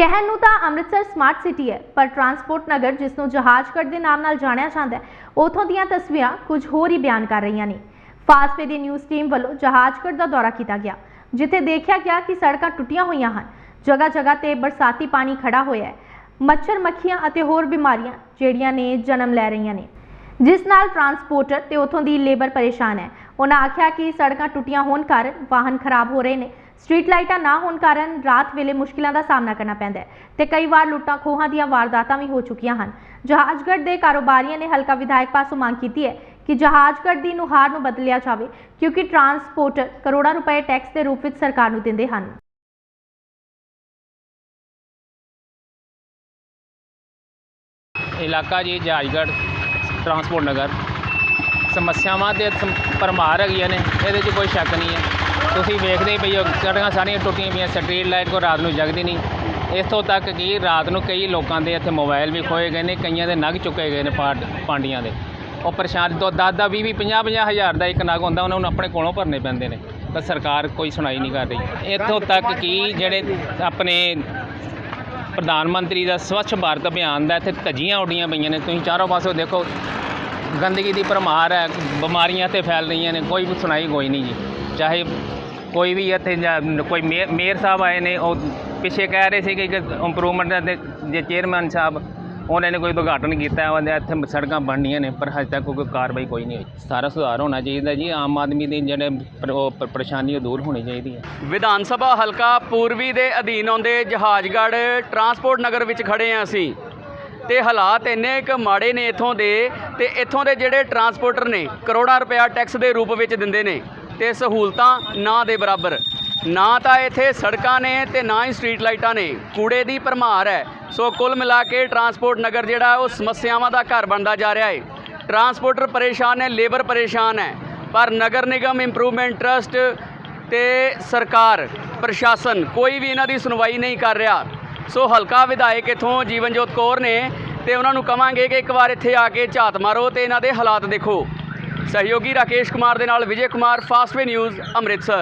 ਕਹਿਣ ਨੂੰ ਤਾਂ ਅੰਮ੍ਰਿਤਸਰ ਸਮਾਰਟ ਸਿਟੀ ਹੈ, ਪਰ ਟਰਾਂਸਪੋਰਟ ਨਗਰ ਜਿਸ ਨੂੰ ਜਹਾਜ਼ਗੜ੍ਹ ਦੇ ਨਾਮ ਨਾਲ ਜਾਣਿਆ ਜਾਂਦਾ ਹੈ, ਉਥੋਂ ਦੀਆਂ ਤਸਵੀਰਾਂ ਕੁਝ ਹੋਰ ਹੀ ਬਿਆਨ ਕਰ ਰਹੀਆਂ ਨੇ। ਫਾਸਟਵੇ ਦੀ ਨਿਊਜ਼ ਟੀਮ ਵੱਲੋਂ ਜਹਾਜ਼ਗੜ੍ਹ ਦਾ ਦੌਰਾ ਕੀਤਾ ਗਿਆ, ਜਿੱਥੇ ਦੇਖਿਆ ਗਿਆ ਕਿ ਸੜਕਾਂ ਟੁੱਟੀਆਂ ਹੋਈਆਂ ਹਨ ਜਗ੍ਹਾ ਜਗ੍ਹਾ ਤੇ ਬਰਸਾਤੀ ਪਾਣੀ ਖੜਾ ਹੋਇਆ ਹੈ ਮੱਛਰ ਮੱਖੀਆਂ ਅਤੇ ਹੋਰ ਬਿਮਾਰੀਆਂ ਜਿਹੜੀਆਂ ਨੇ ਜਨਮ ਲੈ ਰਹੀਆਂ ਨੇ। ਜਿਸ ਨਾਲ ਟਰਾਂਸਪੋਰਟਰ ਤੇ ਉਥੋਂ ਦੀ ਲੇਬਰ ਪਰੇਸ਼ਾਨ ਹੈ, ਉਹਨਾਂ ਆਖਿਆ ਕਿ ਸੜਕਾਂ ਟੁੱਟੀਆਂ ਹੋਣ ਕਾਰਨ ਵਾਹਨ ਖਰਾਬ ਹੋ ਰਹੇ ਨੇ ਸਟਰੀਟ ਲਾਈਟਾਂ ਨਾ ਹੋਣ ਕਾਰਨ ਰਾਤ ਵੇਲੇ ਮੁਸ਼ਕਿਲਾਂ ਦਾ ਸਾਹਮਣਾ ਕਰਨਾ ਪੈਂਦਾ ਹੈ ਤੇ ਕਈ ਵਾਰ ਲੁੱਟਾਂ ਖੋਹਾਂ ਦੀਆਂ ਵਾਰਦਾਤਾਂ ਵੀ ਹੋ ਚੁੱਕੀਆਂ ਹਨ। ਜਹਾਜ਼ਗੜ੍ਹ ਦੇ ਕਾਰੋਬਾਰੀਆਂ ਨੇ ਹਲਕਾ ਵਿਧਾਇਕ ਪਾਸੋਂ ਮੰਗ ਕੀਤੀ ਹੈ ਕਿ ਜਹਾਜ਼ਗੜ੍ਹ ਦੀ ਨੁਹਾਰ ਨੂੰ ਬਦਲਿਆ ਜਾਵੇ ਕਿਉਂਕਿ ਟਰਾਂਸਪੋਰਟਰ ਕਰੋੜਾਂ ਰੁਪਏ ਟੈਕਸ ਦੇ ਰੂਪ ਵਿੱਚ ਸਰਕਾਰ ਨੂੰ ਦਿੰਦੇ ਹਨ। ਇਲਾਕਾ ਜੀ ਜਹਾਜਗੜ੍ਹ ਟਰਾਂਸਪੋਰਟ ਨਗਰ। ਸਮੱਸਿਆਵਾਂ ਤੇ ਸਮ- ਭਰਮਾਰ ਹੈਗੀਆਂ ਨੇ, ਇਹਦੇ 'ਚ ਕੋਈ ਸ਼ੱਕ ਨਹੀਂ ਹੈ। ਤੁਸੀਂ ਵੇਖਦੇ ਪਈ ਹੋ ਸੜਕਾਂ ਸਾਰੀਆਂ ਟੁੱਟੀਆਂ ਪਈਆਂ ਸਟਰੀਟ ਲਾਈਟ ਕੋ ਰਾਤ ਨੂੰ ਜਗਦੀ ਨਹੀਂ। ਇੱਥੋਂ ਤੱਕ ਕਿ ਰਾਤ ਨੂੰ ਕਈ ਲੋਕਾਂ ਦੇ ਇੱਥੇ ਮੋਬਾਈਲ ਵੀ ਖੋਏ ਗਏ ਨੇ, ਕਈਆਂ ਦੇ ਨਗ ਚੁੱਕੇ ਗਏ ਨੇ ਪਾਟ ਪਾਂਡੀਆਂ ਦੇ। ਉਹ ਪਰੇਸ਼ਾਨ ਤੋਂ 10 10 20 20 50 50 ਹਜ਼ਾਰ ਦਾ ਇੱਕ ਨਗ ਹੁੰਦਾ, ਉਹਨਾਂ ਨੂੰ ਆਪਣੇ ਕੋਲੋਂ ਭਰਨੇ ਪੈਂਦੇ ਨੇ। ਤਾਂ ਸਰਕਾਰ ਕੋਈ ਸੁਣਾਈ ਨਹੀਂ ਕਰ ਰਹੀ। ਇੱਥੋਂ ਤੱਕ ਕਿ ਜਿਹੜੇ ਆਪਣੇ ਪ੍ਰਧਾਨ ਮੰਤਰੀ ਦਾ ਸਵੱਛ ਭਾਰਤ ਅਭਿਆਨ ਦਾ ਇੱਥੇ ਧੱਜੀਆਂ ਉੱਡੀਆਂ ਪਈਆਂ ਨੇ। ਤੁਸੀਂ ਚਾਰੋਂ ਪਾਸੋਂ ਦੇਖੋ ਗੰਦਗੀ ਦੀ ਭਰਮਾਰ ਹੈ, ਬਿਮਾਰੀਆਂ ਤੇ ਫੈਲ ਰਹੀਆਂ ਨੇ, ਕੋਈ ਵੀ ਸੁਣਾਈ ਕੋਈ ਨਹੀਂ ਜੀ। ਚਾਹੇ ਕੋਈ ਵੀ ਇੱਥੇ ਜਾਂ ਕੋਈ ਮੇਅਰ ਮੇਅਰ ਸਾਹਿਬ ਆਏ ਨੇ, ਉਹ ਪਿੱਛੇ ਕਹਿ ਰਹੇ ਸੀ ਕਿ ਇੰਪਰੂਵਮੈਂਟ ਦੇ, ਜੇ ਚੇਅਰਮੈਨ ਸਾਹਿਬ ਉਹਨਾਂ ਨੇ ਕੋਈ ਉਦਘਾਟਨ ਕੀਤਾ ਉਹਦੇ ਇੱਥੇ ਸੜਕਾਂ ਬਣਨੀਆਂ ਨੇ, ਪਰ ਹਜੇ ਤੱਕ ਕੋਈ ਕਾਰਵਾਈ ਕੋਈ ਨਹੀਂ ਹੋਈ। ਸਾਰਾ ਸੁਧਾਰ ਹੋਣਾ ਚਾਹੀਦਾ ਜੀ, ਆਮ ਆਦਮੀ ਦੀ ਜਿਹੜੇ ਪਰੇਸ਼ਾਨੀ ਉਹ ਦੂਰ ਹੋਣੀ ਚਾਹੀਦੀ ਹੈ। ਵਿਧਾਨ ਸਭਾ ਹਲਕਾ ਪੂਰਬੀ ਦੇ ਅਧੀਨ ਆਉਂਦੇ ਜਹਾਜ਼ਗੜ੍ਹ ਟਰਾਂਸਪੋਰਟ ਨਗਰ ਵਿੱਚ ਖੜੇ ਹਾਂ ਅਸੀਂ। ਤੇ ਹਾਲਾਤ ਇੰਨੇ ਕੁ ਮਾੜੇ ਨੇ ਇੱਥੋਂ ਦੇ ਤੇ ਇੱਥੋਂ ਦੇ ਜਿਹੜੇ ਟਰਾਂਸਪੋਰਟਰ ਨੇ, ਕਰੋੜਾਂ ਰੁਪਇਆ ਟੈਕਸ ਦੇ ਰੂਪ ਵਿੱਚ ਦਿੰਦੇ ਨੇ ਤੇ ਸਹੂਲਤਾਂ ਨਾ ਦੇ ਬਰਾਬਰ। ਨਾ ਤਾਂ ਇੱਥੇ ਸੜਕਾਂ ਨੇ ਤੇ ਨਾ ਹੀ ਸਟਰੀਟ ਲਾਈਟਾਂ ਨੇ। ਕੂੜੇ ਦੀ ਭਰਮਾਰ ਹੈ। ਸੋ ਕੁੱਲ ਮਿਲਾ ਕੇ ਟਰਾਂਸਪੋਰਟ ਨਗਰ ਜਿਹੜਾ, ਉਹ ਸਮੱਸਿਆਵਾਂ ਦਾ ਘਰ ਬਣਦਾ ਜਾ ਰਿਹਾ ਹੈ ਟਰਾਂਸਪੋਰਟਰ ਪਰੇਸ਼ਾਨ ਹੈ ਲੇਬਰ ਪਰੇਸ਼ਾਨ ਹੈ। ਪਰ ਨਗਰ ਨਿਗਮ, ਇੰਪਰੂਵਮੈਂਟ ਟਰਸਟ ਤੇ ਸਰਕਾਰ, ਪ੍ਰਸ਼ਾਸਨ ਕੋਈ ਵੀ ਇਹਨਾਂ ਦੀ ਸੁਣਵਾਈ ਨਹੀਂ ਕਰ ਰਿਹਾ। ਸੋ ਹਲਕਾ ਵਿਧਾਇਕ ਇਥੋਂ ਜੀਵਨਜੋਤ ਕੌਰ ਨੇ ਤੇ ਉਹਨਾਂ ਨੂੰ ਕਵਾਂਗੇ ਕਿ ਇੱਕ ਵਾਰ ਇੱਥੇ ਆ ਕੇ ਝਾਤ ਮਾਰੋ ਤੇ ਇਹਨਾਂ ਦੇ ਹਾਲਾਤ ਦੇਖੋ। ਸਹਿਯੋਗੀ ਰਾਕੇਸ਼ ਕੁਮਾਰ ਦੇ ਨਾਲ ਵਿਜੇ ਕੁਮਾਰ ਫਾਸਟਵੇ ਨਿਊਜ਼, ਅੰਮ੍ਰਿਤਸਰ।